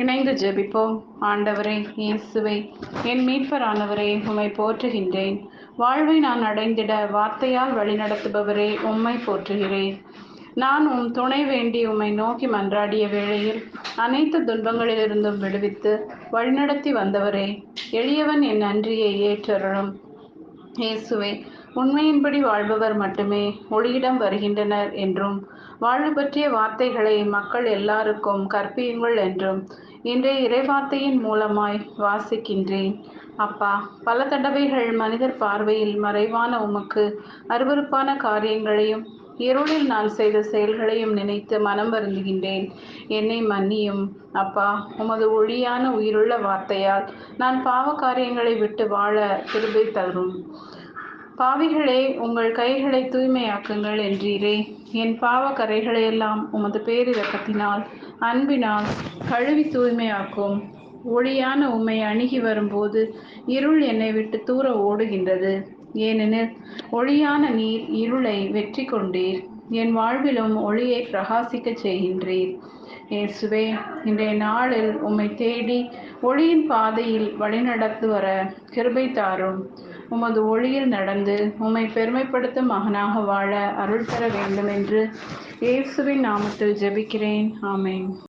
இணைந்து ஜெபிப்போம். ஆண்டவரே இயேசுவை என் மீட்பரானவரே உம்மை போற்றுகின்றேன். வாழ்வை நான் அடைந்திட வார்த்தையால் வழிநடத்துபவரே உம்மை போற்றுகிறேன். நான் உம் துணை வேண்டி உம்மை நோக்கி மன்றாடிய வேளையில் அனைத்து துன்பங்களிலிருந்தும் விடுவித்து வழிநடத்தி வந்தவரே எளியவன் என் நன்றியை ஏற்றருளும். இயேசுவே உண்மையின்படி வாழ்பவர் மட்டுமே ஒளியிடம் வருகின்றனர் என்றும் வாழ்வு பற்றிய வார்த்தைகளை மக்கள் எல்லாருக்கும் கற்பியுங்கள் என்றும் இன்றைய இறைவார்த்தையின் மூலமாய் வாசிக்கின்றேன். அப்பா பல தடவைகள் மனிதர் பார்வையில் மறைவான உமக்கு அருவருப்பான காரியங்களையும் இருளில் நான் செய்த செயல்களையும் நினைத்து மனம் வருந்துகின்றேன். என்னை மன்னியும். அப்பா உமது ஒளியான உயிருள்ள வார்த்தையால் நான் பாவ காரியங்களை விட்டு வாழ கிருபை தரும். பாவிகளே உங்கள் கைகளை தூய்மையாக்குங்கள் என்றீரே. என் பாவ கரைகளையெல்லாம் உமது பேரிரக்கத்தினால் அன்பினால் கழுவி தூய்மையாக்கும். ஒளியான உம்மை அணுகி வரும்போது இருள் என்னை விட்டு தூர ஓடுகின்றது. ஏனெனில் ஒளியான நீர் இருளை வெற்றி கொண்டீர். என் வாழ்விலும் ஒளியை பிரகாசிக்கச் செய்கின்றீர். இயேசுவே இன்றைய நாளில் உம்மை தேடி ஒளியின் பாதையில் வழிநடத்து வர கிருபை தாரும். உமது ஒளியில் நடந்து உம்மை பெருமைப்படுத்தும் மகனாக வாழ அருள் பெற வேண்டும் என்று இயேசுவின் நாமத்தில் ஜெபிக்கிறேன். ஆமேன்.